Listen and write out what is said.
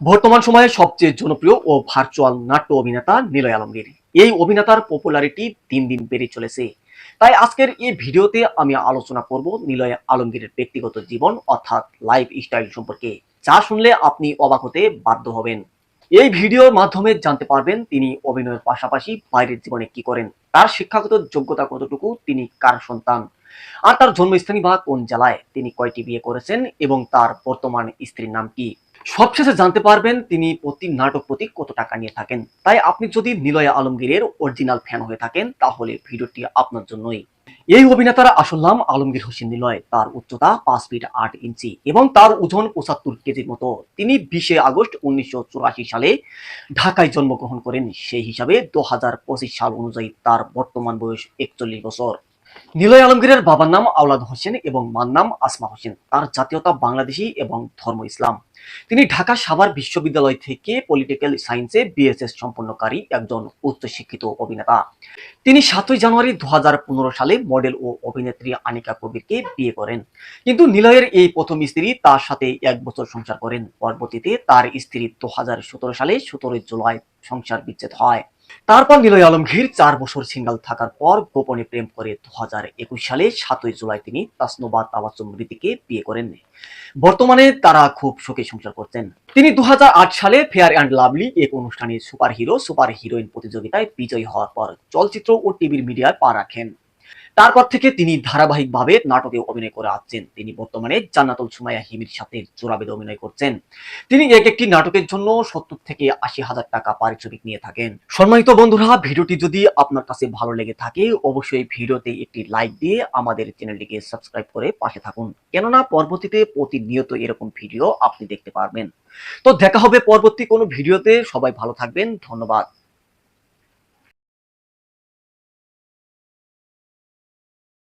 বর্তমান সময়ে সবচেয়ে জনপ্রিয় ও ভার্চুয়াল নাট্য অভিনেতা নিলয় আলমগীর। এই অভিনেতার পপুলারিটি দিন দিন বেড়ে চলেছে। তাই আজকের এই ভিডিওতে আমি আলোচনা করব নিলয় আলমগীরের ব্যক্তিগত জীবন অর্থাৎ লাইফ স্টাইল সম্পর্কে। যা শুনলে আপনি অবাক হতে বাধ্য হবেন। এই ভিডিওর মাধ্যমে জানতে পারবেন তিনি অভিনয়ের পাশাপাশি বাইরের জীবনে কি করেন, তার শিক্ষাগত যোগ্যতা কতটুকু, তিনি কার সন্তান, আর তার জন্মস্থানী বা কোন জেলায় তিনি কয়টি বিয়ে করেছেন এবং তার বর্তমান স্ত্রীর নাম কি। সবশেষে জানতে পারবেন তিনি প্রতি নাটক প্রতি কত টাকা নিয়ে থাকেন। তাই আপনি যদি নিলয় আলমগীরের অরিজিনাল ফ্যান হয়ে থাকেন, তাহলে ভিডিওটি আপনার জন্যই। এই অভিনেতার আসল নাম আলমগীর হোসেন নিলয়। তার উচ্চতা পাঁচ ফিট আট ইঞ্চি এবং তার ওজন পঁচাত্তর কেজির মতো। তিনি বিশে আগস্ট উনিশশো চুরাশি সালে ঢাকায় জন্মগ্রহণ করেন। সেই হিসাবে দু হাজার পঁচিশ সাল অনুযায়ী তার বর্তমান বয়স একচল্লিশ বছর। নিলয় আলমগীরের বাবার নাম আওলাদ হোসেন এবং মার নাম আসমা হোসেন। তার জাতীয়তা বাংলাদেশী এবং ধর্ম ইসলাম। তিনি ঢাকা সাভার বিশ্ববিদ্যালয় থেকে পলিটিক্যাল সায়েন্সে বিএসএস সম্পন্নকারী একজন উচ্চশিক্ষিত অভিনেতা। তিনি সাতই জানুয়ারি দু হাজার পনেরো সালে মডেল ও অভিনেত্রী আনিকা কবিরকে বিয়ে করেন। কিন্তু নিলয়ের এই প্রথম স্ত্রী তার সাথে এক বছর সংসার করেন। পরবর্তীতে তার স্ত্রী দু হাজার সতেরো সালে সতেরোই জুলাই সংসার বিচ্ছেদ হয়। তারপর নিলয় আলমগীর চার বছর সিঙ্গাল থাকার পর গোপনে প্রেম করে দু সালে সাতই জুলাই তিনি তাসনোবাদ তাবাসুম রীতিকে বিয়ে করেন। বর্তমানে তারা খুব সুখে সংসার করছেন। তিনি দু হাজার আট সালে ফেয়ার অ্যান্ড লাভলি এক অনুষ্ঠানে সুপার হিরো সুপার হিরোইন প্রতিযোগিতায় বিজয়ী হওয়ার পর চলচ্চিত্র ও টিভির মিডিয়ায় পা রাখেন। তারপর থেকে তিনি ধারাবাহিকভাবে নাটকে অভিনয় করে আসছেন। তিনি বর্তমানে জান্নাতুল সুমাইয়া হিমির সাথে জোড়াবেদে অভিনয় করছেন। তিনি এক একটি নাটকের জন্য সত্তর থেকে আশি হাজার টাকা পারিশ্রমিক নিয়ে থাকেন। সম্মানিত বন্ধুরা, ভিডিওটি যদি আপনার কাছে ভালো লেগে থাকে, অবশ্যই ভিডিওতে একটি লাইক দিয়ে আমাদের চ্যানেলটিকে সাবস্ক্রাইব করে পাশে থাকুন। কেননা, পরবর্তীতে প্রতিনিয়ত এরকম ভিডিও আপনি দেখতে পারবেন। তো দেখা হবে পরবর্তী কোনো ভিডিওতে। সবাই ভালো থাকবেন। ধন্যবাদ।